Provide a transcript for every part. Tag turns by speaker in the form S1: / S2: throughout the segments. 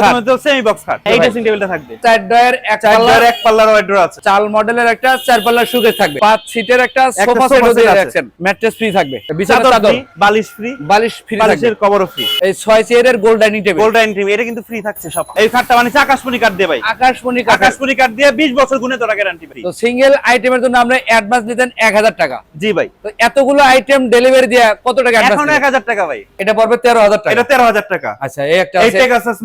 S1: প্রথমে তো semi box খাট। এই ড্রেসিং টেবিলটা থাকবে।
S2: চার ডয়ের এক পাল্লার
S1: এক পাল্লার ওয়াইড্রো আছে।
S2: চাল মডেলের একটা চার পাল্লার সুকেস থাকবে। পাঁচ সিটের একটা সোফা সেট
S1: আছে।
S2: রাখছেন ম্যাট্রেস ফ্রি থাকবে। বিছানার
S1: চাদর
S2: চাদর।
S1: বালিশ ফ্রি
S2: বালিশ ফ্রি
S1: বালিশের কভারও ফ্রি
S2: এই ছয় চেয়ারের gold dining table
S1: gold dining table এটা কিন্তু ফ্রি থাকছে সব। এই খাটটা মানে আকাশমণি কাঠ দিয়ে ভাই।
S2: আকাশমণি কাঠের
S1: আকাশমণি কাঠ দিয়ে 20 বছর গুণে তোরা গ্যারান্টি
S2: তো সিঙ্গেল আইটেমের জন্য আমরা অ্যাডভান্স নিতেন এক হাজার টাকা।
S1: জি ভাই।
S2: তো এতগুলো আইটেম ডেলিভারি দিয়ে কত টাকা
S1: এখন
S2: অ্যাডভান্স
S1: 1000 টাকা ভাই।
S2: এটা পড়বে তেরো হাজার টাকা।
S1: এটা 13000 টাকা।
S2: আচ্ছা এই একটা
S1: এই
S2: আছে।
S1: টেগাসাস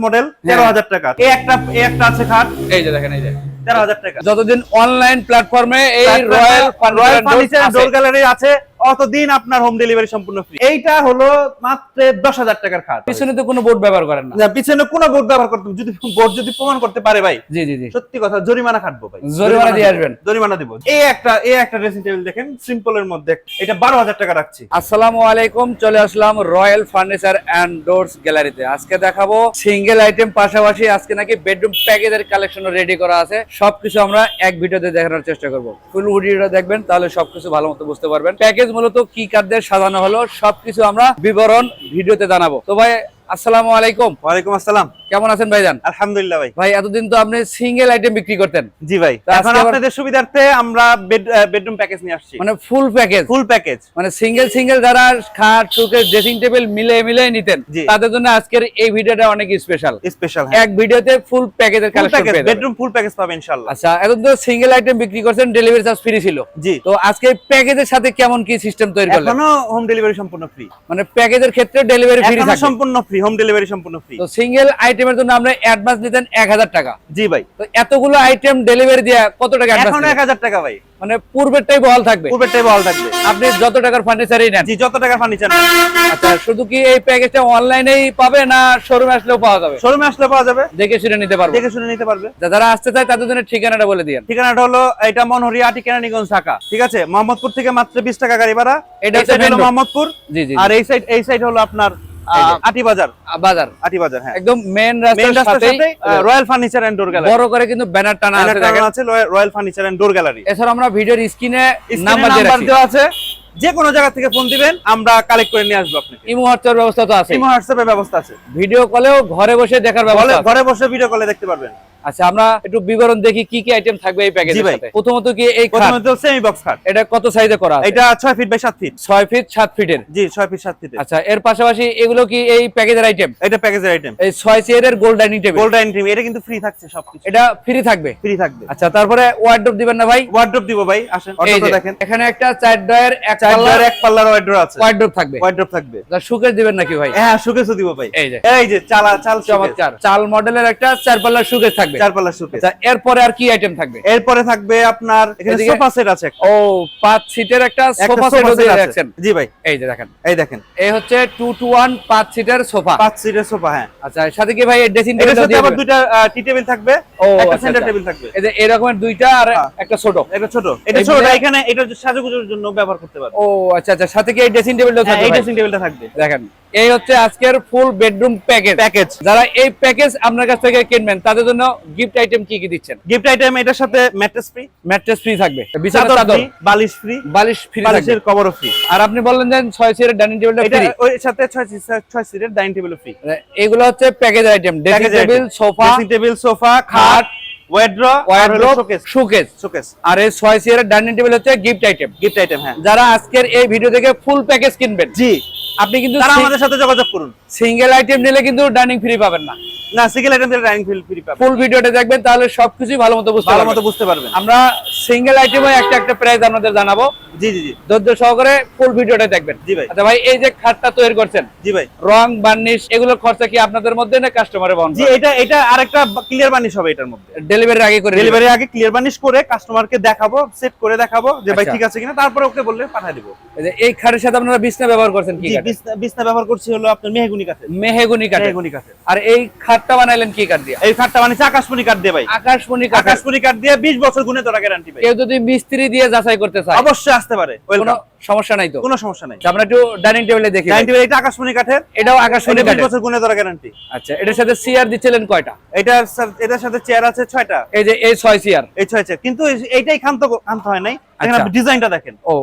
S1: মডেল 13000 টাকা এই একটা এই একটা আছে খাট।
S2: এই যে দেখেন এই যে।
S1: 13000 টাকা।
S2: যতদিন অনলাইন প্ল্যাটফর্মে এই
S1: royal
S2: royal
S1: royal furniture door gallery আছে। অতদিন আপনার হোম ডেলিভারি সম্পূর্ণ ফ্রি এইটা হলো মাত্র 10000 টাকার খাট।
S2: পিছনে তো কোনো বোর্ড ব্যবহার করেন না।
S1: পিছনে কোনো বোর্ড ব্যবহার করতে যদি বোর্ড যদি প্রমাণ করতে পারে ভাই
S2: জি জি জি।
S1: সত্যি কথা জরিমানা খাটবো ভাই।
S2: জরিমানা দিয়ে আসবেন।
S1: জরিমানা দিব। এই একটা এই একটা ড্রেসিং টেবিল দেখেন সিম্পল এর মধ্যে। এটা 12000 টাকা রাখছি।
S2: আসসালামু আলাইকুম চলে আসলাম রয়্যাল ফার্নিচার এন্ড ডোরস গ্যালারিতে আজকে দেখাবো সিঙ্গেল আইটেম পাশাপাশি আজকে নাকি বেডরুম প্যাকেজের কালেকশন রেডি করা আছে। সবকিছু আমরা এক ভিডিওতে দেখানোর চেষ্টা করব। ফুল ভিডিওটা দেখবেন তাহলে সবকিছু ভালো মতো বুঝতে পারবেন। প্যাকেজ মূলত কি কার্ড সাজানো হলো। সবকিছু আমরা বিবরণ ভিডিওতে জানাব। তো ভাই আসসালামু আলাইকুম।
S1: ওয়ালাইকুম আসসালাম।
S2: কেমন আছেন ভাইজান?
S1: আলহামদুলিল্লাহ ভাই।
S2: ভাই এতদিন তো আপনি সিঙ্গেল আইটেম বিক্রি করতেন।
S1: জি ভাই। এখন আপনাদের সুবিধার্থে আমরা বেডরুম প্যাকেজ নিয়ে আসছি।
S2: মানে ফুল প্যাকেজ
S1: ফুল প্যাকেজ
S2: মানে সিঙ্গেল সিঙ্গেল যারা খাট ড্রেসিং টেবিল মিলে মিলে নিতেন তাদের জন্য আজকের এই ভিডিওটা অনেক স্পেশাল
S1: স্পেশাল
S2: এক ভিডিওতে ফুল প্যাকেজের কালেকশন পেয়ে
S1: বেডরুম ফুল প্যাকেজ পাবেন ইনশাআল্লাহ।
S2: আচ্ছা এখন তো সিঙ্গেল আইটেম বিক্রি করছেন ডেলিভারি চার্জ ফ্রি ছিল।
S1: জি।
S2: তো আজকে প্যাকেজের সাথে কেমন কি সিস্টেম তৈরি করলেন?
S1: এখনও হোম ডেলিভারি সম্পূর্ণ ফ্রি
S2: মানে প্যাকেজের ক্ষেত্রে ডেলিভারি ফ্রি
S1: সম্পূর্ণ ফ্রি হোম ডেলিভারি সম্পূর্ণ ফ্রি
S2: তো সিঙ্গেল আইটেমের জন্য আমরা অ্যাডভান্স নিতেন এক হাজার টাকা।
S1: জি ভাই।
S2: তো এতগুলো আইটেম ডেলিভারি দিয়ে কত টাকা
S1: এখন
S2: অ্যাডভান্স
S1: এক হাজার টাকা ভাই।
S2: মানে পূর্বেরটাই বহাল থাকবে।
S1: পূর্বের টাইপ হল থাকবে।
S2: আপনি যত টাকার ফার্নিচারই নেন।
S1: জি যত টাকা ফার্নিচার
S2: আচ্ছা শুধু কি এই প্যাকেজটা অনলাইনেই পাবে না শোরুমে আসলেও পাওয়া যাবে?
S1: শোরুমে আসলে পাওয়া যাবে।
S2: দেখে শুনে নিতে পারব।
S1: দেখে শুনে নিতে পারবে।
S2: যারা আসতে চায় তাদের জন্য ঠিকানাটা বলে দিয়েন।
S1: ঠিকানাটা হলো এটা মনহরিয়া ঠিকানানিগঞ্জ ঢাকা। ঠিক আছে? মোহাম্মদপুর থেকে মাত্র বিশ টাকা গাড়ি ভাড়া।
S2: এটা হচ্ছে
S1: হলো মোহাম্মদপুর।
S2: জি জি
S1: আর এই সাইড এই সাইড হলো আপনার। আটি বাজার।
S2: বাজার।
S1: আটি বাজার হ্যাঁ।
S2: একদম মেন রাস্তার
S1: রাস্তার সাথে royal furniture and door gallery
S2: বড় করে কিন্তু ব্যানার টানা আছে দেখেন।
S1: আছে royal furniture and door gallery
S2: এছাড়া আমরা ভিডিওর স্ক্রিনে নাম্বার
S1: দেওয়া আছে। যে কোনো জায়গা থেকে ফোন দিবেন আমরা কালেক্ট করে নিয়ে আসব আপনাকে।
S2: ইমো হোয়াটসঅ্যাপ ব্যবস্থা তো আছে।
S1: ইমো হোয়াটসঅ্যাপের ব্যবস্থা আছে।
S2: ভিডিও কলেও ঘরে বসে দেখার ব্যবস্থা
S1: ঘরে বসে ভিডিও কলে দেখতে পারবেন।
S2: আচ্ছা আমরা একটু বিবরণ দেখি কি কি আইটেম থাকবে এই
S1: জি
S2: প্যাকেজের
S1: ভাই।
S2: সাথে। প্রথমত কি এই খাট?
S1: প্রথমে তো সেমি বক্স খাট।
S2: এটা কত সাইজে করা আছে?
S1: এটা 6 ফিট বাই 7 ফিট
S2: 6 ফিট 7 ফিটের
S1: জি 6 ফিট 7 ফিটের
S2: আচ্ছা এর পাশাপাশি এগুলো কি এই প্যাকেজের আইটেম
S1: এটা প্যাকেজের আইটেম
S2: এই 6 চেয়ারের gold dining table
S1: gold dining table এটা কিন্তু ফ্রি থাকছে সবকিছু।
S2: এটা ফ্রি থাকবে?
S1: ফ্রি থাকবে।
S2: আচ্ছা তারপরে ওয়ার্ডরোব দিবেন না ভাই?
S1: ওয়ার্ড্রপ দিব ভাই আসেন
S2: যে,
S1: দেখেন।
S2: এখানে একটা চার ডয়ের এক পাল্লার
S1: এক পাল্লার ওয়ার্ড্রপ আছে।
S2: ওয়ার্ডরোব থাকবে।
S1: ওয়ার্ড্রপ থাকবে।
S2: যা সুকেশ দিবেন নাকি ভাই?
S1: হ্যাঁ সুকেসও দিব ভাই।
S2: এই যে।
S1: এই যে চালা চাল
S2: চমৎকার। চাল মডেলের একটা চার পাল্লার সুকেশ থাকবে।
S1: চার
S2: আচ্ছা এরপরে আর কি আইটেম থাকবে?
S1: এরপরে থাকবে আপনার এখানে সোফা সেট আছে
S2: ও পাঁচ সিটের একটা
S1: একটা
S2: সোফা সেট রাখছেন
S1: জি ভাই।
S2: এই যে দেখেন।
S1: এই দেখেন।
S2: এই হচ্ছে টু টু ওয়ান পাঁচ সিটের সোফা
S1: পাঁচ সিটের সোফা হ্যাঁ।
S2: আচ্ছা সাথে কি ভাই ড্রেসিং টেবিল
S1: সাথে আবার দুইটা টি টেবিল থাকবে
S2: ও,
S1: একটা
S2: আচ্ছা,
S1: সেন্টার
S2: আচ্ছা।
S1: টেবিল থাকবে।
S2: এই যে এরকমের দুইটা আর
S1: হ্যাঁ।
S2: একটা ছোট।
S1: এটা ছোট। এটা ছোট এখানে এটা সাজুগুজুর জন্য ব্যবহার করতে পারবে।
S2: ও আচ্ছা আচ্ছা সাথে কি এই ড্রেসিং টেবিলটা
S1: হ্যাঁ,
S2: থাকবে
S1: এই ড্রেসিং টেবিলটা থাকবে।
S2: দেখেন এই হচ্ছে আজকের ফুল বেডরুম প্যাকেজ
S1: প্যাকেজ
S2: যারা এই প্যাকেজ আপনার কাছ থেকে কিনবেন তাদের জন্য গিফট আইটেম কি কি দিচ্ছেন?
S1: গিফট আইটেম এটার সাথে ম্যাট্রেস ফ্রি
S2: ম্যাট্রেস ফ্রি থাকবে। বিছানার
S1: চাদর। বালিশ ফ্রি
S2: বালিশ ফ্রি
S1: বালিশের কভারও ফ্রি
S2: আর আপনি বললেন যে ছয় সিটের ডাইনিং টেবিলটা
S1: এটা
S2: ফ্রি
S1: ওই সাথে ছয় সিট- ছয় সিটের ডাইনিং টেবিল ফ্রি
S2: এগুলো হচ্ছে package item dressing table sofa
S1: dressing table sofa খাট
S2: আর এই ছয় সিটের ডাইনিং টেবিল হচ্ছে গিফট আইটেম
S1: গিফট আইটেম হ্যাঁ।
S2: যারা আজকের এই ভিডিও থেকে ফুল প্যাকেজ কিনবেন।
S1: জি।
S2: আপনি কিন্তু
S1: তারা আমাদের সাথে যোগাযোগ করুন।
S2: সিঙ্গেল আইটেম নিলে কিন্তু ডাইনিং ফ্রি পাবেন না।
S1: না সিঙ্গেল আইটেম দিলে ডাইনিং ফ্রি পাবেন।
S2: ফুল ভিডিওটা দেখবেন তাহলে সবকিছুই ভালো মতো বুঝতে
S1: ভালো মতো বুঝতে পারবেন।
S2: আমরা সিঙ্গেল আইটেমে একটা একটা প্রাইস আপনাদের জানাব।
S1: জি জি জি।
S2: ধৈর্য সহকারে ফুল ভিডিওটা দেখবেন।
S1: জি ভাই।
S2: আচ্ছা ভাই এই যে খাটটা তৈরি করছেন
S1: জি ভাই।
S2: রং বার্নিশ এগুলোর খরচা কি আপনাদের মধ্যে না কাস্টমারে বহন
S1: জি এটা এটা আরেকটা ক্লিয়ার বানিশ হবে এটার মধ্যে।
S2: ডেলিভারির আগে করে
S1: ডেলিভারি আগে ক্লিয়ার বানিশ করে কাস্টমারকে দেখাবো সেট করে দেখাবো যে ভাই
S2: আচ্ছা।
S1: ঠিক আছে কিনা তারপরে ওকে বললে পাঠিয়ে দিব।
S2: এই যে এই খাটের সাথে আপনারা বিছনা ব্যবহার করছেন কি
S1: বিছনা ব্যবহার করছি হলো আপনার মেহগুনি কাঠের
S2: মেহেগুনি কাঠের।
S1: মেহগুনি কাঠের।
S2: আর এই খাটটা বানাইলেন কি কাঠ দিয়া?
S1: এই আকাশমণি কাঠ দিয়ে ভাই।
S2: আকাশমণি কাঠ
S1: আকাশমণি কাঠ দিয়ে 20 বছর গুণে তোরা গ্যারান্টি ভাই
S2: কেউ যদি মিস্ত্রি দিয়ে যাচাই করতে চায়।
S1: অবশ্যই আসতে পারে। ওয়েলকাম
S2: সমস্যা নাই তো?
S1: কোনো সমস্যা নাই।
S2: আমরা একটু ডাইনিং টেবিলে দেখি
S1: ডাইনিং টেবিল এটা আকাশমণি কাঠের।
S2: এটাও আকাশমণি কাঠের।
S1: বছর গুণে ধরা গ্যারান্টি
S2: আচ্ছা এটার সাথে সিআর দিচ্ছিলেন কয়টা?
S1: এটার এটার সাথে চেয়ার আছে ছয়টা।
S2: এই যে এই
S1: এই চেয়ার কিন্তু এইটাই খান্ত খান্ত হয় নাই।
S2: আচ্ছা।
S1: আপনি ডিজাইনটা দেখেন।
S2: ও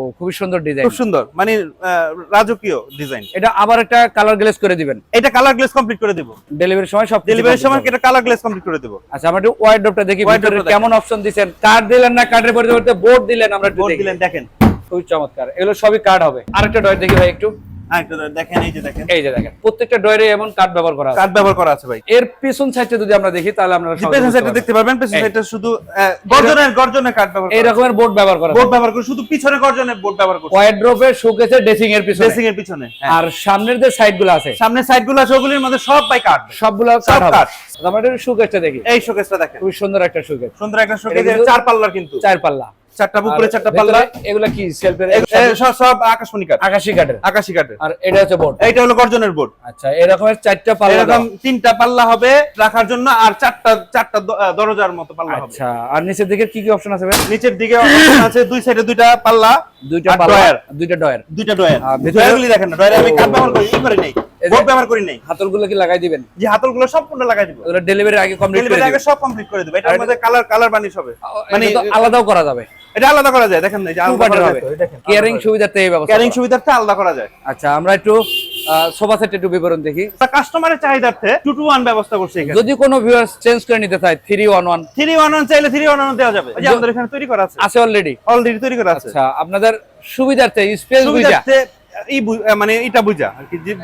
S2: সুন্দর ডিজাইন
S1: খুব সুন্দর। মানে রাজকীয় ডিজাইন
S2: এটা আবার একটা কালার গ্লেজ করে দিবেন।
S1: এটা কালার গ্লেস কমপ্লিট করে দিব।
S2: ডেলিভারির সময় সব
S1: ডেলিভারির সময় এটা কালার গ্লেস কমপ্লিট করে দিব।
S2: আচ্ছা আমরা একটু ওয়াইড্রপটা দেখি ভিতরে
S1: টা দেখেন।
S2: কেমন অপশন দিবেন কার্ড দিলেন না কার্ডের পরিবর্তে বোর্ড দিলেন আমরা
S1: বোর্ড দিলেন দেখেন।
S2: খুবই চমৎকার। এগুলো সবই কার্ড হবে। আরেকটা ডয়ের দেখি ভাই একটু।
S1: দেখেন এই যে দেখেন।
S2: এই যে দেখেন প্রত্যেকটা ডয়েরে এমন কার্ড ব্যবহার করা আছে।
S1: কাঠ ব্যবহার করা আছে ভাই।
S2: এর পিছন সাইডে যদি আমরা দেখি তাহলে আমরা সহজে
S1: সাইডে দেখতে পারবেন পেছন সাইডটা শুধু গর্জনের গর্জনের কাঠ ব্যবহার
S2: এই রকমের বোর্ড ব্যবহার করা
S1: বোর্ড ব্যবহার করে শুধু পিছনে গর্জনের বোর্ড ব্যবহার করছে।
S2: ওয়াইড্রোপে শোকেসে ড্রেসিং এর পিছনে।
S1: ড্রেসিং এর পিছনে হ্যাঁ।
S2: আর সামনের যে সাইডগুলো আছে।
S1: সামনে সাইডগুলো আছে ওগুলির মধ্যে সব বাই কাঠ
S2: সবগুলো
S1: কাঠ।
S2: আমরা শোকেসটা দেখি।
S1: এই শোকেসটা দেখেন।
S2: খুবই সুন্দর একটা শোকেস
S1: সুন্দর একটা শোকেস চার পাল্লার কিন্তু।
S2: চার পাল্লা।
S1: চারটা উপরে চারটা পাল্লা।
S2: এগুলা কি সেলফের
S1: সব সব আকাশমণি কাঠ।
S2: আকাশি কাঠের।
S1: আকাশি কাঠের।
S2: আর এটা হচ্ছে বোর্ড।
S1: এইটা হলো গর্জনের বোর্ড।
S2: আচ্ছা এরকমের চারটা পাল্লা
S1: এরকম তিনটা পাল্লা হবে রাখার জন্য আর চারটা চারটা দরজার মতো পাল্লা হবে।
S2: আচ্ছা আর নিচের দিকে কি কি অপশন আছে
S1: নিচের দিকে option আছে দুই সাইডে দুইটা পাল্লা
S2: দুইটা পাল্লা
S1: ডয়ার।
S2: দুইটা ডয়ার
S1: দুইটা ডয়ার ডয়ারগুলি দেখেন না ডয়ারে আমি। কাঠ ব্যবহার করি ই করি নাই। বোর্ড ব্যবহার করি নাই।
S2: হাতলগুলো কি লাগাই দিবেন?
S1: যে হাতলগুলো সম্পূর্ণ লাগাই দিব।
S2: ওগুলো ডেলিভারি আগে কমপ্লিট করে
S1: ডেলিভারি আগে সব কমপ্লিট করে দিব। এটার মধ্যে কালার কালার বানিশ হবে
S2: মানে আলাদাও করা যাবে।
S1: এটা আলাদা করা যায় দেখেন না যে আলাদা
S2: হবে কেয়ারিং সুবিধাতে এই ব্যবস্থা
S1: ক্যারিং। সুবিধার্থে আলাদা করা যায়।
S2: আচ্ছা আমরা একটু সোফা সেট একটু বিবরণ দেখি।
S1: কাস্টমারের চাহিদার্থে টু টু ওয়ান ব্যবস্থা করছে এখানে।
S2: যদি কোনো ভিউয়ার্স চেঞ্জ করে নিতে চায় three one one
S1: three one one চাইলে থ্রি ওয়ান ওয়ান দেওয়া যাবে। এই যে আমাদের এখানে তৈরি করা আছে।
S2: আছে অলরেডি
S1: অলরেডি তৈরি করা আছে।
S2: আচ্ছা আপনাদের সুবিধার্থে স্পেস বুঝা।
S1: মানে এটা বুঝা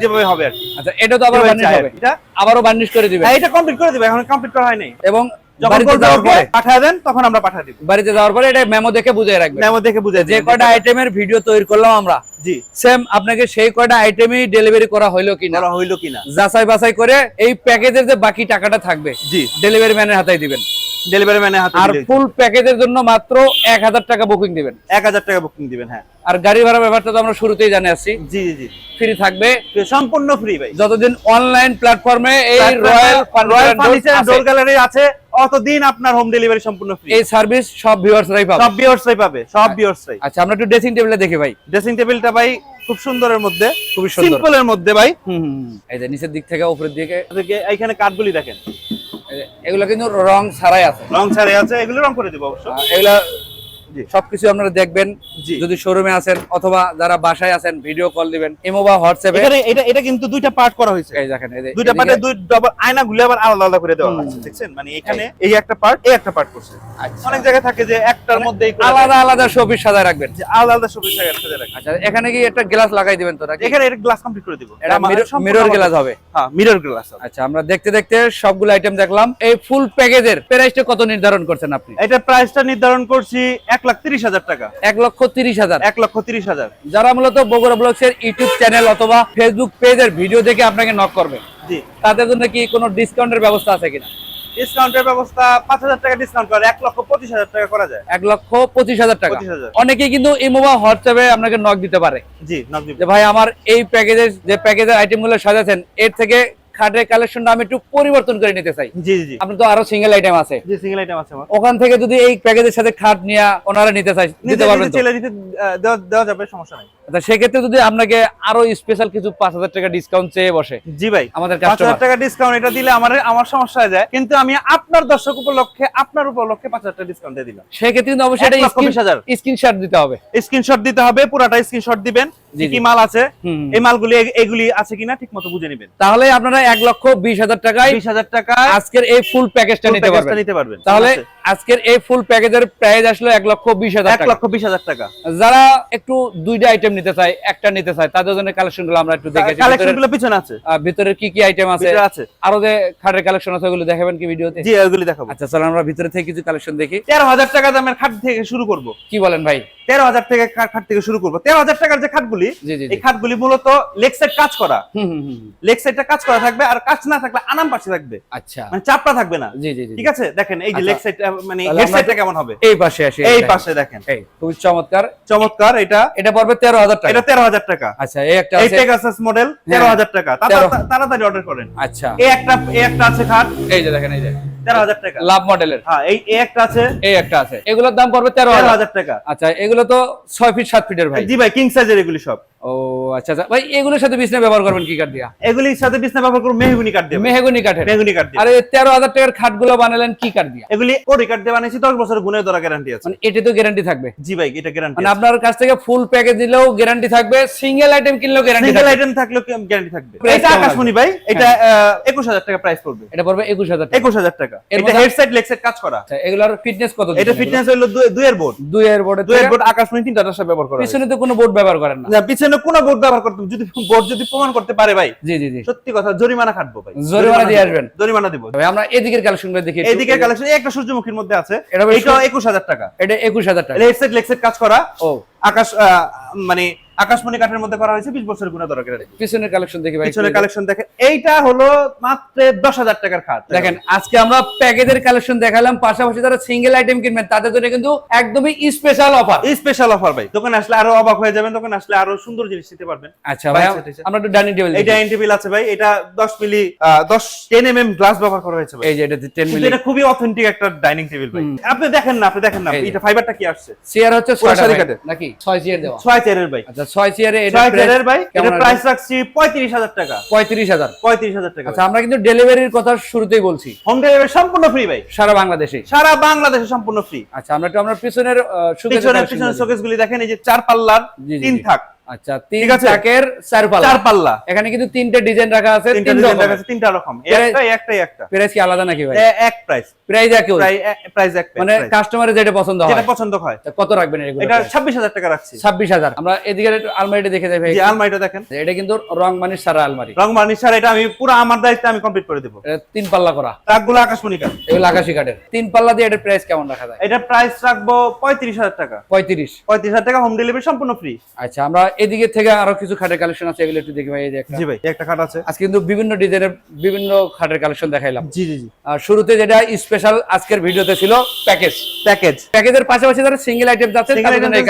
S1: যেভাবে হবে আর কি।
S2: আচ্ছা এটা তো আবার বার্নিশ হবে।
S1: এটা?
S2: আবারও বার্নিশ করে দিবেন
S1: হ্যাঁ, এটা কমপ্লিট করে দিবে এখন কমপ্লিট করা হয় নাই।
S2: এবং
S1: যখন
S2: বাড়িতে
S1: বলবে
S2: যাওয়ার
S1: ওকে
S2: পরে?
S1: পাঠায় দেন তখন আমরা দিব।
S2: বাড়িতে যাওয়ার পরে এটা মেমো দেখে বুঝিয়ে রাখবেন।
S1: মেমো দেখে বুঝে
S2: যে কয়টা আইটেমের ভিডিও তৈরি করলাম আমরা?
S1: জি।
S2: সেম আপনাকে সেই কয়টা আইটেমই ডেলিভারি করা হইল কিনা?
S1: করা হইল কিনা?
S2: যাচাই বাছাই করে এই প্যাকেজের যে বাকি টাকাটা থাকবে
S1: জি।
S2: ডেলিভারি ম্যানের হাতে দিবেন।
S1: ডেলিভারি ম্যানের হাতে
S2: আর ফুল প্যাকেজের জন্য মাত্র এক হাজার টাকা বুকিং দিবেন।
S1: এক হাজার টাকা বুকিং দিবেন হ্যাঁ।
S2: আর গাড়ি ভাড়া ব্যাপারটা তো আমরা শুরুতেই জানে আসছি
S1: জি জি
S2: ফ্রি থাকবে।
S1: সম্পূর্ণ ফ্রি ভাই।
S2: যতদিন অনলাইন প্ল্যাটফর্মে এই royal
S1: royal
S2: furniture
S1: furniture door gallery আছে অতদিন আপনার হোম ডেলিভারি সম্পূর্ণ ফ্রি
S2: এই সার্ভিস সব ভিউয়ার্সরাই পাবে।
S1: সব ভিউয়ার্সরাই পাবে সব ভিউয়ার্সরাই
S2: আচ্ছা আমরা একটু ড্রেসিং টেবিলটা দেখি ভাই।
S1: ড্রেসিং টেবিলটা ভাই খুব সুন্দরের মধ্যে
S2: খুব সুন্দর।
S1: সিম্পলের মধ্যে ভাই।
S2: হুম। এই যে নিচের দিক থেকে উপরের দিকে।
S1: থেকে এইখানে কাঠগুলি দেখেন।
S2: এগুলা কিন্তু রং ছাড়াই আছে।
S1: রং ছাড়াই আছে এগুলো রং করে দিব অবশ্য।
S2: এগুলো। সবকিছু আপনারা দেখবেন যদি শোরুমে আছেন অথবা যারা বাসায় আছেন ভিডিও কল দিবেন ইমো বা হোয়াটসঅ্যাপে
S1: এখানে এটা এটা কিন্তু দুইটা পার্ট করা হয়েছে।
S2: এই দেখেন এই
S1: দুইটা পার্টে দুই ডবল আয়না গুলো আবার আলাদা আলাদা করে দেওয়া। হয়েছে দেখছেন? মানে এখানে এই একটা পার্ট এই একটা পার্ট করছে।
S2: আচ্ছা।
S1: অনেক জায়গায় থাকে যে একটার মধ্যেই করে
S2: আলাদা আলাদা শোপিস সাজায় রাখবেন।
S1: আলাদা সাজায় রাখে
S2: আচ্ছা এখানে কি একটা গ্লাস লাগাই দিবেন তো
S1: এখানে এটা গ্লাস কমপ্লিট করে দিব।
S2: এটা মিরর গ্লাস হবে।
S1: হ্যাঁ মিরর গ্লাস
S2: আচ্ছা আমরা দেখতে দেখতে সবগুলো আইটেম দেখলাম। এই ফুল প্যাকেজের প্রাইসটা কত নির্ধারণ করছেন আপনি?
S1: এটা প্রাইসটা নির্ধারণ করছি এক লাখ তিরিশ হাজার টাকা।
S2: এক লক্ষ তিরিশ হাজার।
S1: এক লক্ষ তিরিশ হাজার।
S2: যারা মূলত বগুড়া ব্লগস এর ইউটিউব চ্যানেল অথবা ফেসবুক পেজের ভিডিও দেখে আপনাকে নক করবে
S1: জি।
S2: তাদের জন্য কি কোনো ডিসকাউন্টের ব্যবস্থা আছে কিনা?
S1: ডিসকাউন্টের ব্যবস্থা পাঁচ হাজার টাকা ডিসকাউন্ট করে এক লক্ষ পঁচিশ হাজার টাকা করা যায়।
S2: এক লক্ষ পঁচিশ হাজার টাকা।
S1: 25,000
S2: অনেকেই কিন্তু ইমো বা হোয়াটসঅ্যাপে আপনাকে নক দিতে পারে।
S1: জি নকদিপ
S2: যে ভাই আমার এই প্যাকেজের যে প্যাকেজের আইটেমগুলো সাজাচ্ছেন এর থেকে খাটের কালেকশনটা আমি একটু পরিবর্তন করে নিতে চাই।
S1: জি জি
S2: আপনি তো আরও সিঙ্গেল আইটেম আছে।
S1: জি সিঙ্গেল আইটেম আছে আমার।
S2: ওখান থেকে যদি এই প্যাকেজের সাথে খাট নিয়ে ওনারা নিতে চাই দিতে
S1: নিতে
S2: পারবেন তো?
S1: নিতে দেওয়া যাবে সমস্যা নাই।
S2: আচ্ছা সেক্ষেত্রে যদি আপনাকে আরও স্পেশাল কিছু পাঁচ হাজার টাকা ডিসকাউন্ট চেয়ে বসে
S1: জি ভাই
S2: আমাদের
S1: পাঁচ হাজার টাকা ডিসকাউন্ট এটা দিলে আমার আমার সমস্যা হয়ে যায়। কিন্তু আমি আপনার দর্শক উপলক্ষে আপনার উপলক্ষে পাঁচ হাজার টাকা ডিসকাউন্ট দিয়ে দিলাম।
S2: সেক্ষেত্রে কিন্তু অবশ্যই
S1: হাজার।
S2: স্ক্রিনশট দিতে হবে।
S1: স্ক্রিনশট দিতে হবে পুরাটা স্ক্রিনশট দিবেন কি মাল আছে এই মালগুলি এগুলি আছে কিনা ঠিক মতো বুঝে নেবেন।
S2: তাহলে আপনারা এক লক্ষ বিশ হাজার টাকায়
S1: বিশ হাজার টাকা
S2: আজকের এই ফুল প্যাকেজটা নিতে পারবেন। তাহলে। আজকের এই ফুল প্যাকেজের প্রাইস আসলো এক লক্ষ বিশ হাজার
S1: এক লক্ষ বিশ হাজার টাকা।
S2: যারা একটু দুইটা আইটেম নিতে চায় একটা নিতে চায় তাদের জন্য কালেকশনগুলো আমরা একটু দেখেছি
S1: কালেকশনগুলো পিছনে আছে।
S2: ভিতরে কি কি আইটেম আছে?
S1: আছে।
S2: আরও যে খাটের কালেকশন আছে ওগুলো দেখাবেন কি ভিডিওতে?
S1: জি ওগুলি দেখাবো।
S2: আচ্ছা চলো আমরা ভিতরে থেকে কিছু কালেকশন দেখি।
S1: তেরো হাজার টাকা দামের খাট থেকে শুরু করব।
S2: কি বলেন ভাই?
S1: তেরো হাজার খা- খাট থেকে শুরু করব। তেরো হাজার টাকার যে খাটগুলি। এই খাটগুলি মূলত লেগ সাইড কাজ করা। লেগ সাইডটা কাজ করা থাকবে আর কাজ না থাকলে আনাম পাশে থাকবে।
S2: আচ্ছা।
S1: মানে চাপটা থাকবে না।
S2: জি জি
S1: ঠিক আছে? দেখেন এই যে
S2: আচ্ছা।
S1: লেগ সাইড মানে
S2: তাহলে
S1: হেড
S2: আমরা
S1: সাইডটা কেমন হবে?
S2: এই পাশে আসি
S1: এই পাশে দেখেন।
S2: এই খুবই চমৎকার।
S1: চমৎকার এটা
S2: এটা পড়বে তেরো হাজার টাকা।
S1: এটা তেরো হাজার টাকা।
S2: আচ্ছা এই একটা
S1: এই
S2: আছে।
S1: মডেল তেরো হাজার টাকা। তাড়াতাড়ি অর্ডার করেন।
S2: আচ্ছা।
S1: এই একটা এই একটা আছে খাট।
S2: এই যে দেখেন এই যে।
S1: টাকা।
S2: লাভ মডেলের
S1: হ্যাঁ এই একটা আছে।
S2: এই একটা আছে। এগুলোর দাম পড়বে তেরো
S1: তেরো
S2: হাজার।
S1: হাজার টাকা।
S2: আচ্ছা এগুলো তো ছয় ফিট সাত ফিটের ভাই।
S1: জি ভাই কিং সাইজের এগুলি সব।
S2: ও আচ্ছা আচ্ছা। ভাই এগুলোর সাথে বিছনা ব্যবহার করবেন কি কাঠ দিয়া?
S1: এগুলির সাথে বিছনা ব্যবহার করব মেহগুনি কাঠ দিয়ে।
S2: মেহগুনি
S1: মেহগুনি কাঠ দিয়ে।
S2: আরে তেরো হাজার টাকার খাটগুলো বানালেন কি কাঠ দিয়া?
S1: এগুলি কোরি কাঠ দিয়ে গুণে ধরা গ্যারান্টি আছে।
S2: মানে এটি তো গ্যারান্টি থাকবে।
S1: জি ভাই এটা গ্যারান্টি
S2: মানে আপনার কাছ থেকে ফুল প্যাকেজ দিলেও গ্যারান্টি থাকবে সিঙ্গেল আইটেম কিনলেও গ্যারান্টি
S1: সিঙ্গেল আইটেম থাকলেও গ্যারান্টি থাকবে। এটা আকাশমণি ভাই এটা একুশ হাজার টাকা প্রাইস পড়বে।
S2: এটা পড়বে একুশ হাজার টাকা।
S1: একুশ হাজার টাকা। এটা হেডসেট লেগসেট কাজ করা।
S2: আচ্ছা, এগুলোর ফিটনেস কত
S1: এটা ফিটনেস হলো দুই- দুইয়ের বোর্ড
S2: দুই এর বোর্ডে
S1: দুইয়ের বোর্ড আকাশমণি তিনটা ব্যবহার করা
S2: পিছনে তো কোনো বোর্ড ব্যবহার করেন না।
S1: না পিছনে কোন বোর্ড ব্যবহার করতে যদি বোর্ড যদি প্রমাণ করতে পারে ভাই
S2: জি জি জি।
S1: সত্যি কথা জরিমানা কাটবো ভাই।
S2: জরিমানা দিয়ে আসবেন।
S1: জরিমানা দিব।
S2: ভাই আমরা এদিকের কালেকশনগুলো দেখি
S1: এদিকের কালেকশন একটা সূর্যমুখীর মধ্যে আছে।
S2: এটা বেশ
S1: এটা একুশ হাজার টাকা।
S2: এটা একুশ হাজার টাকা।
S1: হেডসেট লেগসেট কাজ করা।
S2: ও।
S1: আকাশ মানে আকাশমণি কাঠের মধ্যে করা হয়েছে বিশ বছর গুণা দরকার
S2: পিছনের কালেকশন দেখি ভাই
S1: পিছনে কালেকশন দেখেন এইটা হলো মাত্র দশ হাজার টাকার খাট।
S2: দেখেন আজকে আমরা প্যাকেজের কালেকশন দেখালাম পাশাপাশি যারা সিঙ্গেল আইটেম কিনবেন তাদের জন্য কিন্তু একদমই স্পেশাল অফার
S1: স্পেশাল অফার ভাই। দোকানে আসলে আরও অবাক হয়ে যাবেন দোকানে আসলে আরও সুন্দর জিনিস নিতে পারবেন।
S2: আচ্ছা ভাই। আমরা একটু ডাইনিং টেবিল
S1: এটা এনটিবিল আছে ভাই এটা দশ মিলি দশ টেন এম এম গ্লাস ব্যবহার করা হয়েছে ভাই।
S2: এই যে এটা 10 মিলি।
S1: এটা খুবই অথেন্টিক একটা ডাইনিং টেবিল ভাই। আপনি দেখেন না আপনি দেখেন না এটা ফাইবারটা কি আসছে?
S2: চেয়ার হচ্ছে
S1: পুরো
S2: 6টা
S1: সারি
S2: ভাই, নাকি? 6 চেয়ার দেওয়া।
S1: ছয় চেয়ারের ভাই।
S2: আচ্ছা 6 চেয়ারে
S1: ছয় চেয়ারের ভাই এটা প্রাইস রাখছি পঁয়ত্রিশ হাজার টাকা।
S2: 35000
S1: পঁয়ত্রিশ হাজার টাকা
S2: আচ্ছা আমরা কিন্তু ডেলিভারির কথা শুরুতেই বলছি।
S1: হোম ডেলিভারি সম্পূর্ণ ফ্রি ভাই।
S2: সারা বাংলাদেশে
S1: সারা বাংলাদেশে সম্পূর্ণ ফ্রি
S2: আচ্ছা আমরা একটু আমরা পিছনের পিছনের
S1: পিছনে
S2: collection
S1: পিছনে
S2: দেখি।
S1: শোকেস গুলি দেখেন এই যে চার পাল্লার তিন থাক।
S2: আচ্ছা তিন
S1: ঠিক আছে?
S2: চাকের চার পাল্লা
S1: চার পাল্লা
S2: এখানে কিন্তু তিনটে ডিজাইন রাখা আছে
S1: তিনটা ডিজাইন। দেখা যাচ্ছে, তিনটা রকম। একটা একটা একটা।
S2: প্রাইস কি আলাদা নাকি ভাই?
S1: এক প্রাইস
S2: প্রাইস একই।
S1: প্রাইস এক
S2: মানে। কাস্টমারের যেটা পছন্দ হয়।
S1: যেটা পছন্দ হয়।
S2: কত রাখবেন এগুলো?
S1: এটা ছাব্বিশ হাজার টাকা রাখছি।
S2: ছাব্বিশ হাজার। আমরা এদিকে আলমারিটা দেখে যাই ভাই।
S1: যে আলমারিটা দেখেন।
S2: এটা কিন্তু রং মানির সারা আলমারি।
S1: রং বার্নিশ ছাড়া এটা আমি পুরো আমার দায়িত্বে আমি কমপ্লিট করে দেবো।
S2: তিন পাল্লা করা।
S1: ট্রাকগুলো আকাশমণি কাঠ।
S2: এগুলো আকাশি কাঠের। তিন পাল্লা দিয়ে এটার প্রাইস কেমন রাখা যায়?
S1: এটা প্রাইস রাখব পঁয়ত্রিশ হাজার টাকা।
S2: পঁয়ত্রিশ।
S1: পঁয়ত্রিশ হাজার টাকা হোম ডেলিভারি সম্পূর্ণ ফ্রি
S2: আচ্ছা আমরা এদিকে থেকে আরও কিছু খাটের কালেকশন আছে এগুলো একটু দেখি ভাই
S1: জি ভাই একটা খাট আছে।
S2: আজকে কিন্তু বিভিন্ন ডিজাইনের বিভিন্ন খাটের কালেকশন দেখাইলাম।
S1: জি জি জি।
S2: আর শুরুতে যেটা স্পেশাল আজকের ভিডিওতে ছিল প্যাকেজ
S1: প্যাকেজ
S2: প্যাকেজের পাশাপাশি যারা সিঙ্গেল আইটেম যাচ্ছে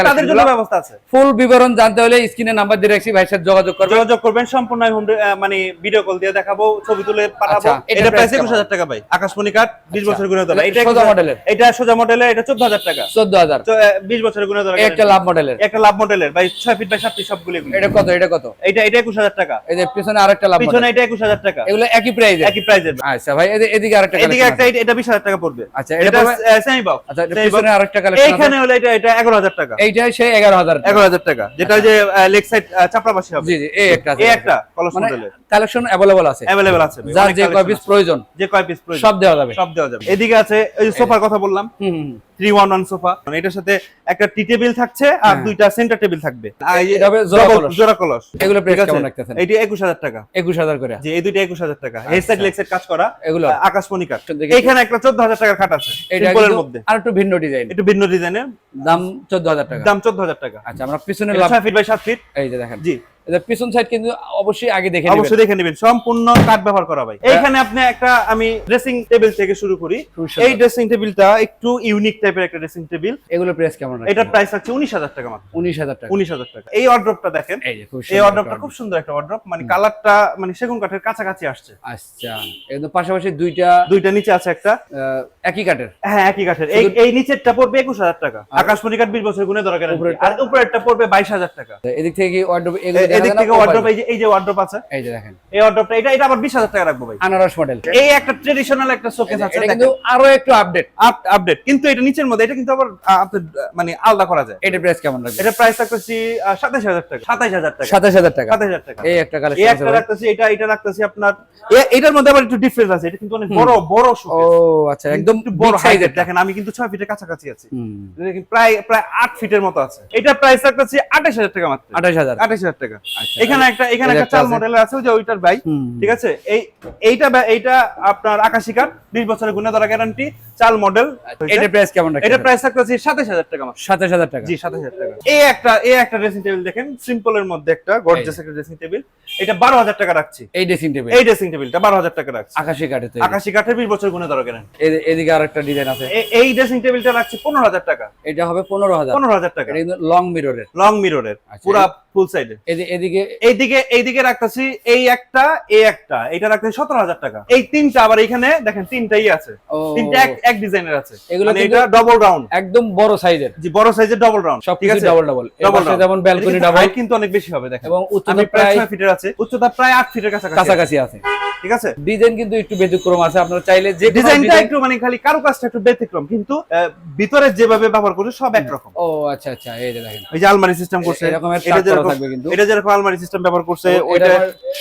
S2: তাদের জন্য
S1: ব্যবস্থা আছে।
S2: ফুল বিবরণ জানতে হলে স্ক্রিনে নাম্বার দিয়ে রাখছি ভাই সাথে যোগাযোগ করবেন।
S1: যোগাযোগ করবেন সম্পূর্ণ মানে ভিডিও কল দিয়ে দেখাবো ছবি তুলে
S2: আচ্ছা, পাঠাবো।
S1: এটা প্রাইস 21000 টাকা ভাই আকাশমণি কাট 20
S2: আচ্ছা।
S1: বছর গুণে ধরা
S2: এটা সোজা মডেলের
S1: এটা সোজা মডেলের এটা 14000 টাকা।
S2: 14000
S1: 20 বছর গুণে ধরা
S2: একটা লাভ মডেলের
S1: একটা লাভ মডেলের ভাই 6 ফিট বাই 7 আপনি সবগুলো
S2: এটা কত এটা কত?
S1: এটা এটা 21000 টাকা।
S2: এই যে পিছনে আরেকটা লাভ
S1: পিছনে এটা 21000 টাকা।
S2: এগুলো একই প্রাইস
S1: একই প্রাইসের
S2: আচ্ছা ভাই এদিকে আরেকটা
S1: এদিকে একটা এটা 20000 টাকা পড়বে।
S2: আচ্ছা এটা
S1: সেমি বক্স
S2: আচ্ছা পিছনে আরেকটা কালেকশন
S1: এখানে হলো এটা এটা 11000 টাকা।
S2: এইটা সেই
S1: 11000 11000 টাকা। যেটা যে লেগ সাইড চাপড়াবাসী হবে।
S2: জি জি এই একটা
S1: এই একটা কলস
S2: কালেকশন अवेलेबल আছে।
S1: अवेलेबल আছে
S2: যার যে কয় পিস প্রয়োজন
S1: যে কয় পিস প্রয়োজন।
S2: সব দেওয়া যাবে।
S1: সব দেওয়া যাবে। এদিকে আছে এই সোফার কথা বললাম।
S2: হুম।
S1: থ্রি ওয়ান ওয়ান সোফা এটার সাথে একটা টি টেবিল থাকছে আর
S2: হ্যাঁ।
S1: দুইটা সেন্টার টেবিল থাকবে।
S2: এটা জোড়া কলস। এগুলো প্রাইস কেমন রাখতেছেন?
S1: একুশ হাজার টাকা।
S2: একুশ হাজার করে।
S1: যে এই দুইটা একুশ হাজার টাকা। হেড সাইড লেগ কাজ করা।
S2: এগুলো।
S1: আকাশমণি কাঠ
S2: দেখি।
S1: এইখানে একটা চোদ্দ হাজার টাকার খাট আছে
S2: এটা
S1: সিম্পলের মধ্যে।
S2: আর একটু ভিন্ন ডিজাইন
S1: একটু ভিন্ন ডিজাইনের
S2: দাম চোদ্দ হাজার টাকা।
S1: দাম চোদ্দ হাজার টাকা।
S2: আচ্ছা আমরা পিছনে
S1: এটা ছয় ফিট বাই সাত ফিট
S2: এই যে দেখেন।
S1: জি।
S2: এটা পিছন সাইড কিন্তু অবশ্যই আগে দেখে
S1: অবশ্যই দেখে নেবেন। সম্পূর্ণ কাঠ ব্যবহার করা ভাই। এইখানে আপনি একটা আমি ড্রেসিং টেবিল থেকে শুরু করি। এই ড্রেসিং টেবিলটা একটু ইউনিক টাইপের একটা ড্রেসিং টেবিল
S2: এগুলো প্রাইস কেমন
S1: এটার প্রাইস আছে উনিশ হাজার টাকা মাত্র।
S2: উনিশ হাজার টাকা।
S1: উনিশ হাজার টাকা। এই অর্ড্রপটা দেখেন।
S2: এই যে খুব সুন্দর একটা
S1: অর্ড্রপ মানে কালারটা মানে সেগুন কাঠের কাছাকাছি আসছে।
S2: আচ্ছা। একদম পাশাপাশি দুইটা
S1: দুইটা নিচে আছে একটা।
S2: একই কাঠের।
S1: হ্যাঁ একই কাঠের। এই এই নিচেরটা পড়বে একুশ হাজার টাকা। আকাশমণি কাঠ বিশ বছর গুণে দরকার? আর উপরেরটা পড়বে বাইশ হাজার টাকা।
S2: এদিক থেকে কি
S1: এদিক থেকে অর্ড্রপ এই যে এই যে অর্ড্রপ আছে।
S2: এই যে দেখেন।
S1: এই অর্ড্রপটা এটা এটা আবার বিশ হাজার টাকা রাখব ভাই।
S2: আনারস মডেল
S1: এই একটা ট্রেডিশনাল একটা শোকেস আছে
S2: এটা কিন্তু আরও একটু আপডেট
S1: আপডেট কিন্তু এটা নিচের মধ্যে এটা কিন্তু আবার আহ, মানে আলাদা করা যায়।
S2: এটা প্রাইস কেমন রাখবে
S1: এটা প্রাইস রাখতেছি সাতাশ হাজার টাকা। সাতাশ হাজার টাকা।
S2: সাতাশ হাজার টাকা।
S1: সাতাশ হাজার টাকা।
S2: এই একটা কালেকশন আছে
S1: একটা রাখতেছি এটা এটা রাখতেছি আপনার এটার মধ্যে আবার একটু ডিফারেন্স আছে। এটা কিন্তু অনেক বড় বড়
S2: ও আচ্ছা একদম
S1: একটু
S2: বড়
S1: দেখেন আমি কিন্তু ছয় ফিটের কাছাকাছি আছি। প্রায় প্রায় আট ফিটের মতো আছে। এটা প্রাইস রাখতেছি আঠাশ হাজার টাকা মাত্র।
S2: আঠাশ হাজার।
S1: আঠাশ হাজার টাকা। এখানে একটা এখানে একটা চাল। মডেলের আছে যে ওইটার ভাই ঠিক আছে এই এইটা এইটা আপনার আকাশি কাঠ বিশ বছরের গুণে ধরা গ্যারান্টি চাল মডেল
S2: এটা প্রাইস কেমন
S1: এটা প্রাইস রাখতেছি সাতাশ হাজার টাকা
S2: সাতাশ হাজার টাকা।
S1: জি সাতাশ হাজার টাকা। এই একটা এই একটা ড্রেসিং টেবিল দেখেন সিম্পলের মধ্যে একটা গর্জাস একটা ড্রেসিং টেবিল এটা বারো হাজার টাকা রাখছি।
S2: এই ড্রেসিং টেবিল
S1: এই ড্রেসিং টেবিলটা বারো হাজার টাকা রাখছি।
S2: আকাশি কাঠে
S1: আকাশি কাঠের বিশ বছর গুণে ধরা গ্যারান্টি
S2: এদিকে আরেকটা ডিজাইন আছে।
S1: এই ড্রেসিং টেবিলটা রাখছি পনেরো হাজার টাকা।
S2: এটা হবে পনেরো হাজার।
S1: পনেরো হাজার টাকা।
S2: এটা লং মিররের
S1: লং মিররের
S2: আচ্ছা,
S1: পুরা ফুল সাইডে
S2: এদি- এদিকে
S1: এইদিকে এইদিকে রাখতেছি এই একটা এই একটা। এটা রাখতেছি সতেরো হাজার টাকা। এই তিনটা আবার এখানে দেখেন তিনটাই আছে। তিনটা এক এক ডিজাইনের আছে।
S2: এগুলো
S1: মানে এটা ডবল রাউন্ড
S2: একদম বড় সাইজের।
S1: জি বড় সাইজের ডবল রাউন্ড সব
S2: ঠিক
S1: আছে?
S2: ডাবল ডাবল
S1: ডাবল
S2: যেমন ব্যালকনি ডাবল
S1: হাইট কিন্তু অনেক বেশি হবে দেখেন।
S2: এবং উচ্চতা
S1: প্রায়
S2: প্রায়
S1: ছয় ফিটের আছে। উচ্চতা প্রায় আট ফিটের কাছাকাছি আছে।
S2: কাছাকাছি আছে।
S1: ঠিক আছে?
S2: ডিজাইন কিন্তু একটু ব্যতিক্রম আছে আপনারা চাইলে যে
S1: ডিজাইনটা একটু মানে খালি কারও কাজটা একটু ব্যতিক্রম কিন্তু ভিতরে যেভাবে ব্যবহার করছে সব একরকম।
S2: ও আচ্ছা আচ্ছা এই যে দেখেন।
S1: এই যে আলমারি সিস্টেম করছে
S2: এরকমের
S1: এটা যেরকম
S2: থাকবে কিন্তু।
S1: এটা যেরকম আলমারি সিস্টেম ব্যবহার করছে ওইটা
S2: এটা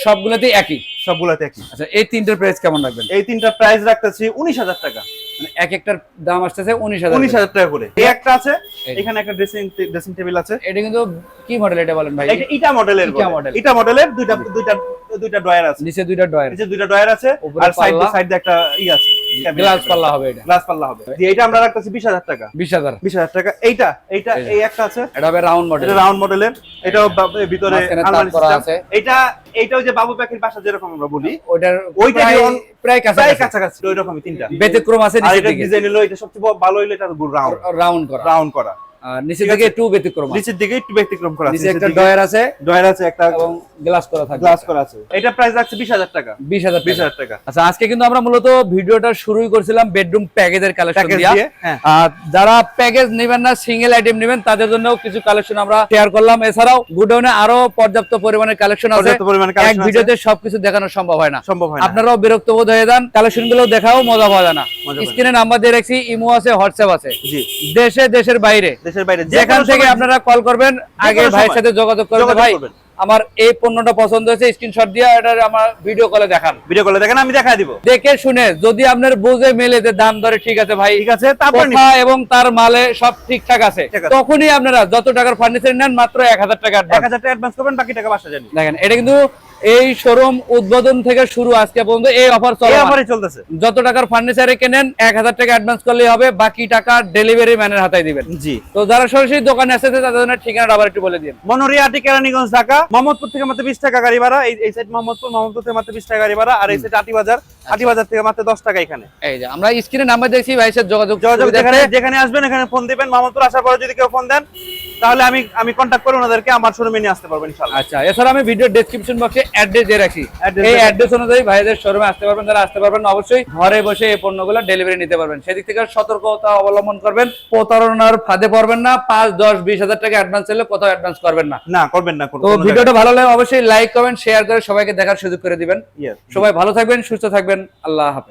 S2: সবগুলোতেই একই।
S1: সবগুলাতে একই।
S2: আচ্ছা এই তিনটার প্রাইস কেমন রাখবেন?
S1: এই তিনটা প্রাইস রাখতেছি উনিশ হাজার টাকা।
S2: মানে এক একটার দাম আসতেছে উনিশ হাজার
S1: উনিশ হাজার টাকা করে। এই একটা আছে এখানে একটা ড্রেসিং ড্রেসিং টেবিল আছে।
S2: এটা কিন্তু কি মডেল এটা বলেন ভাই?
S1: এটা ইটা মডেলের
S2: ইটা মডেল
S1: ইটা মডেলের দুইটা দুইটা দুইটা ড্রয়ার আছে।
S2: নিচে দুইটা ড্রয়ার
S1: নিচে দুইটা ড্রয়ার আছে আর সাইড। সাইড একটা ই আছে।
S2: গ্লাস পাল্লা হবে এটা।
S1: গ্লাস পাল্লা হবে। দিয়ে এটা আমরা রাখতেছি বিশ হাজার টাকা।
S2: বিশ হাজার।
S1: টাকা। এইটা এইটা
S2: এই
S1: একটা আছে।
S2: এটা হবে রাউন্ড মডেল
S1: এটা রাউন্ড মডেলের এটাও বা- ভিতরে আলমারি
S2: করা আছে।
S1: এটা এইটাও যে বাবু পাখির বাসা যেরকম আমরা বলি
S2: ওইটার
S1: ওইটা
S2: প্রায় প্রায় কাছাকাছি।
S1: কাছাকাছি ওই রকমই তিনটা।
S2: ব্যতিক্রম আছে নিচের
S1: এটা
S2: দিকে।
S1: ডিজাইন হলো এটা সবচেয়ে ভালো হলো এটা রাউন্ড
S2: রাউন্ড করা।
S1: রাউন্ড করা।
S2: নিচের দিকে একটু ব্যতিক্রম
S1: নিচের দিকে একটু ব্যতিক্রম করা আছে।
S2: নিচে একটা ডয়ার আছে।
S1: ডয়ার আছে একটা
S2: এবং গ্লাস করা থাকবে।
S1: গ্লাস করা আছে। এটা প্রাইস বিশ হাজার টাকা।
S2: বিশ হাজার
S1: বিশ
S2: টাকা। আচ্ছা আজকে কিন্তু আমরা মূলত ভিডিওটা শুরুই করছিলাম বেডরুম প্যাকেজের কালেকশন দিয়ে।
S1: হ্যাঁ।
S2: আর যারা প্যাকেজ নেবেন না সিঙ্গেল আইটেম নেবেন তাদের জন্য কিছু কালেকশন আমরা শেয়ার করলাম। এছাড়াও গুডাউনে আরও পর্যাপ্ত পরিমাণে কালেকশন আছে। এক
S1: কালেকশন আছে।
S2: ভিডিওতে সবকিছু দেখানো সম্ভব হয় না।
S1: সম্ভব হয়
S2: আপনারাও বিরক্ত বোধ হয়ে যান। কালেকশনগুলো দেখাও মজা পাওয়া যায় না। স্ক্রিনে নাম্বার দিয়ে রাখছি ইমো আছে হোয়াটসঅ্যাপ আছে।
S1: জি।
S2: দেশে দেশের বাইরে।
S1: দেশের বাইরে
S2: যেখান থেকে আপনারা কল করবেন আগে ভাইয়ের সাথে যোগাযোগ করবেন। ভাই
S1: করবেন।
S2: আমার এই পণ্যটা পছন্দ হয়েছে স্ক্রিনশট দিয়ে এটা আমার ভিডিও কলে দেখান
S1: ভিডিও কলে দেখেন আমি দেখাই দিব
S2: দেখে শুনে যদি আপনার বুঝে মেলে যে দাম ধরে ঠিক আছে ভাই
S1: ঠিক আছে তারপর
S2: এবং তার মালে সব ঠিকঠাক আছে। তখনই আপনারা যত টাকার ফার্নিচার নেন মাত্র এক হাজার টাকা
S1: এক। হাজার টাকা অ্যাডভান্স করবেন বাকি টাকা বাসা জানি
S2: দেখেন এটা কিন্তু এই শোরুম উদ্বোধন থেকে শুরু আজকে পর্যন্ত এই অফার
S1: চলতেছে।
S2: যত টাকার ফার্নিচারে কেনেন এক হাজার টাকা অ্যাডভান্স করলেই হবে বাকি টাকা ডেলিভারি ম্যানের হাতায় দিবেন।
S1: জি।
S2: তো যারা সরাসরি দোকানে আসছে তাদের জন্য ঠিকানাটা আবার একটু বলে দিন।
S1: মনোরিয়াটি কেরানীগঞ্জ ঢাকা। মোহাম্মদপুর থেকে মাত্র বিশ টাকা গাড়ি ভাড়া। এই সাইড মোহাম্মদপুর মোহাম্মদপুর থেকে মাত্র বিশ টাকা গাড়ি ভাড়া। আর এই সাইড আটি বাজার আটি বাজার থেকে মাত্র দশ টাকা এখানে।
S2: এই যে আমরা স্ক্রিনে নাম্বার দেখছি ভাই যোগাযোগ
S1: যোগাযোগ যেখানে আসবেন এখানে ফোন দিবেন। মোহাম্মদপুর আসার পরে যদি কেউ ফোন দেন তাহলে আমি আমি কন্ট্যাক্ট করে ওনাদেরকে আমার শোরুমে নিয়ে আসতে পারব ইনশাআল্লাহ।
S2: আচ্ছা এছাড়া আমি ভিডিও ডেসক্রিপশন বক্সে অ্যাড্রেস দিয়ে রাখি। এই অ্যাড্রেস অনুযায়ী ভাইদের শোরুমে আসতে পারবেন যারা আসতে পারবেন অবশ্যই ঘরে বসে এই পণ্যগুলো ডেলিভারি নিতে পারবেন। সেদিক থেকে সতর্কতা অবলম্বন করবেন প্রতারণার ফাঁদে পড়বেন না পাঁচ দশ বিশ হাজার টাকা অ্যাডভান্স চাইলে কোথাও অ্যাডভান্স করবেন না।
S1: না করবেন না
S2: তো ভিডিওটা ভালো লাগে অবশ্যই লাইক কমেন্ট শেয়ার করে সবাইকে দেখার সুযোগ করে দিবেন। সবাই ভালো থাকবেন সুস্থ থাকবেন। আল্লাহ হাফেজ।